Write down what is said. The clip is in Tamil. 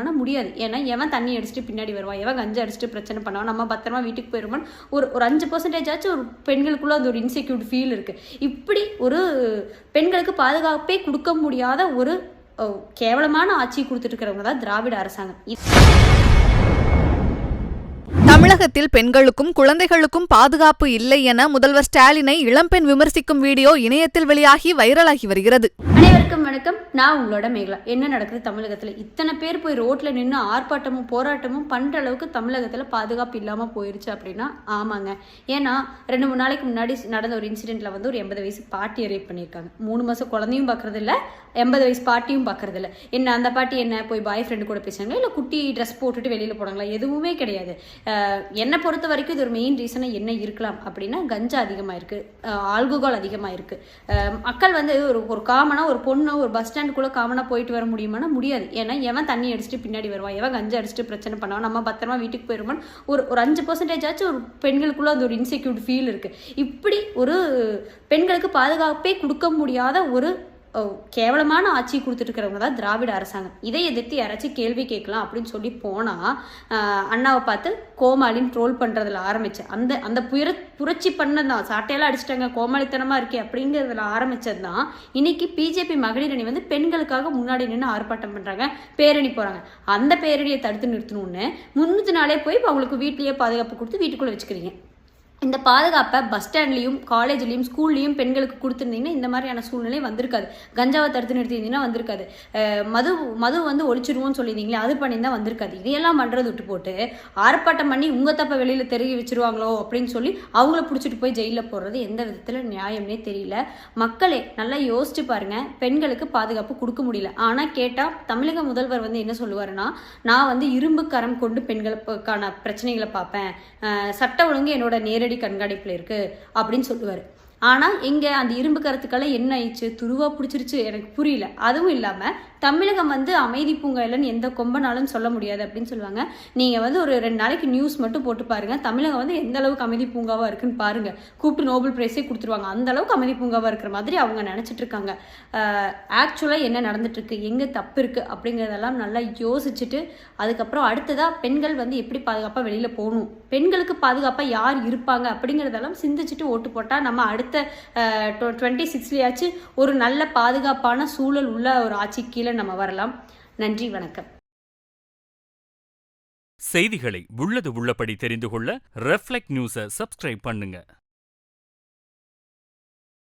முடியுமானா முடியாது. ஏன்னா எவன் தண்ணி அடிச்சுட்டு பின்னாடி வருவான் எவன் கஞ்சா அடிச்சுட்டு பிரச்சனை பண்ணுவான் நம்ம பத்திரமா வீட்டுக்கு போயிடுவோம்னு ஒரு ஒரு அஞ்சு பர்சன்டேஜ் ஆச்சும் ஒரு பெண்களுக்குள்ள அந்த ஒரு இன்செக்யூர்ட் ஃபீல் இருக்கு. இப்படி ஒரு பெண்களுக்கு பாதுகாப்பே கொடுக்க முடியாத ஒரு கேவலமான ஆட்சி கொடுத்துட்டு இருக்கிறவங்க தான் திராவிட அரசாங்கம். இது- தமிழகத்தில் பெண்களுக்கும் குழந்தைகளுக்கும் பாதுகாப்பு இல்லை என முதல்வர் ஸ்டாலினை இளம்பெண் விமர்சிக்கும் வீடியோ இணையத்தில் வெளியாகி வைரலாகி வருகிறது. அனைவருக்கும் வணக்கம். நான் உங்களோட மேகலா. என்ன நடக்குது தமிழகத்தில்? இத்தனை பேர் போய் ரோட்ல நின்று ஆர்ப்பாட்டமும் போராட்டமும் பண்ற அளவுக்கு தமிழகத்தில் பாதுகாப்பு இல்லாமல் போயிருச்சு அப்படின்னா ஆமாங்க. ஏன்னா ரெண்டு மூணு நாளைக்கு முன்னாடி நடந்த ஒரு இன்சிடென்ட்ல வந்து ஒரு எண்பது வயசு பாட்டியை ரேப் பண்ணியிருக்காங்க. மூணு மாசம் குழந்தையும் பார்க்கறது இல்ல எண்பது வயசு பாட்டியும் பார்க்கறது இல்ல என்ன அந்த பாட்டி என்ன போய் பாய் ஃப்ரெண்டு கூட பேசுறாங்களா? இல்லை குட்டி ட்ரெஸ் போட்டுட்டு வெளியில போனாங்களா? எதுவுமே கிடையாது. என்னை பொறுத்த வரைக்கும் இது ஒரு மெயின் ரீசனாக என்ன இருக்கலாம் அப்படின்னா கஞ்சா அதிகமாக இருக்குது ஆல்கோகால் அதிகமாக இருக்குது மக்கள் வந்து ஒரு ஒரு காமனாக ஒரு பொண்ணு ஒரு பஸ் ஸ்டாண்டுக்குள்ளே காமனாக போயிட்டு வர முடியுமானா முடியாது. ஏன்னா எவன் தண்ணி அடிச்சுட்டு பின்னாடி வருவான்? எவன் கஞ்சா அடிச்சுட்டு பிரச்சனை பண்ணுவான்? நம்ம பத்திரமா வீட்டுக்கு போயிருவோம் ஒரு ஒரு அஞ்சு பர்சன்டேஜ் ஆச்சும் ஒரு பெண்களுக்குள்ள அது ஒரு இன்செக்யூர்ட் ஃபீல் இருக்குது இப்படி ஒரு பெண்களுக்கு பாதுகாப்பே கொடுக்க முடியாத ஒரு கேவலமான ஆட்சி கொடுத்துட்டு இருக்கிறவங்க தான் திராவிட அரசாங்கம். இதை எதிர்த்து யாராச்சும் கேள்வி கேட்கலாம் அப்படின்னு சொல்லி போனால் அண்ணாவை பார்த்து கோமாளின்னு ட்ரோல் பண்ணுறதுல ஆரம்பித்தேன் அந்த அந்த புயர புரட்சி பண்ணதான் சாட்டையெல்லாம் அடிச்சிட்டாங்க கோமாளித்தனமாக இருக்கே அப்படிங்கிறதுல ஆரம்பித்தது தான். இன்னைக்கு பிஜேபி மகளிர் அணி வந்து பெண்களுக்காக முன்னாடி நின்று ஆர்ப்பாட்டம் பண்ணுறாங்க பேரணி போகிறாங்க அந்த பேரணியை தடுத்து நிறுத்தணும்னு முன்னூற்றி நாளே போய் அவங்களுக்கு வீட்லேயே பாதுகாப்பு கொடுத்து வீட்டுக்குள்ளே வச்சுக்கிறீங்க. இந்த பாதுகாப்பை பஸ் ஸ்டாண்ட்லேயும் காலேஜ்லேயும் ஸ்கூல்லையும் பெண்களுக்கு கொடுத்துருந்தீங்கன்னா இந்த மாதிரியான சூழ்நிலை வந்திருக்காது. கஞ்சாவை தடுத்து நிறுத்தியிருந்தீங்கன்னா வந்திருக்காது. மது மது வந்து ஒழிச்சிருவோம்னு சொல்லியிருந்தீங்களே அது பண்ணியிருந்தா வந்திருக்காது. இதையெல்லாம் பண்ணுறது விட்டு போட்டு ஆர்ப்பாட்டம் பண்ணி உங்கள் தப்பை வெளியில் தெருகி வச்சிருவாங்களோ அப்படின்னு சொல்லி அவங்கள பிடிச்சிட்டு போய் ஜெயிலில் போடுறது எந்த விதத்தில் நியாயம்னே தெரியல. மக்களே நல்லா யோசிச்சு பாருங்கள் பெண்களுக்கு பாதுகாப்பு கொடுக்க முடியல. ஆனால் கேட்டால் தமிழக முதல்வர் வந்து என்ன சொல்லுவாருன்னா நான் வந்து இரும்பு கரம் கொண்டு பெண்களுக்கான பிரச்சனைகளை பார்ப்பேன். சட்ட ஒழுங்கு என்னோட நேரடி கண்காணிப்பில் இருக்கு அப்படின்னு சொல்லுவார். ஆனால் இங்கே அந்த இரும்பு கருத்துக்கெல்லாம் என்ன ஆயிடுச்சு? துருவா பிடிச்சிருச்சு. எனக்கு புரியல. அதுவும் இல்லாமல் தமிழகம் வந்து அமைதி பூங்கா இல்லைன்னு எந்த கொம்பனாலும் சொல்ல முடியாது அப்படின்னு சொல்லுவாங்க. நீங்கள் வந்து ஒரு ரெண்டு நாளைக்கு நியூஸ் மட்டும் போட்டு பாருங்க. தமிழகம் வந்து எந்த அளவுக்கு அமைதி பூங்காவாக இருக்குன்னு பாருங்க. கூப்பிட்டு நோபல் பிரைஸே கொடுத்துருவாங்க. அந்த அளவுக்கு அமைதி பூங்காவாக இருக்கிற மாதிரி அவங்க நினச்சிட்டு இருக்காங்க. ஆக்சுவலாக என்ன நடந்துட்டு எங்கே தப்பு இருக்குது அப்படிங்கிறதெல்லாம் நல்லா யோசிச்சுட்டு அதுக்கப்புறம் அடுத்ததாக பெண்கள் வந்து எப்படி பாதுகாப்பாக வெளியில் போகணும்? பெண்களுக்கு பாதுகாப்பாக யார் இருப்பாங்க? அப்படிங்கிறதெல்லாம் சிந்திச்சுட்டு ஓட்டு போட்டால் நம்ம அடுத்த டுவெண்ட்டி சிக்ஸ்லேயாச்சும் ஒரு நல்ல பாதுகாப்பான சூழல் உள்ள ஒரு ஆட்சி கீழே நம்ம வரலாம். நன்றி வணக்கம். செய்திகளை உள்ளது உள்ளபடி தெரிந்து கொள்ள ரெஃப்ளெக்ட் நியூஸை சப்ஸ்கிரைப் பண்ணுங்க.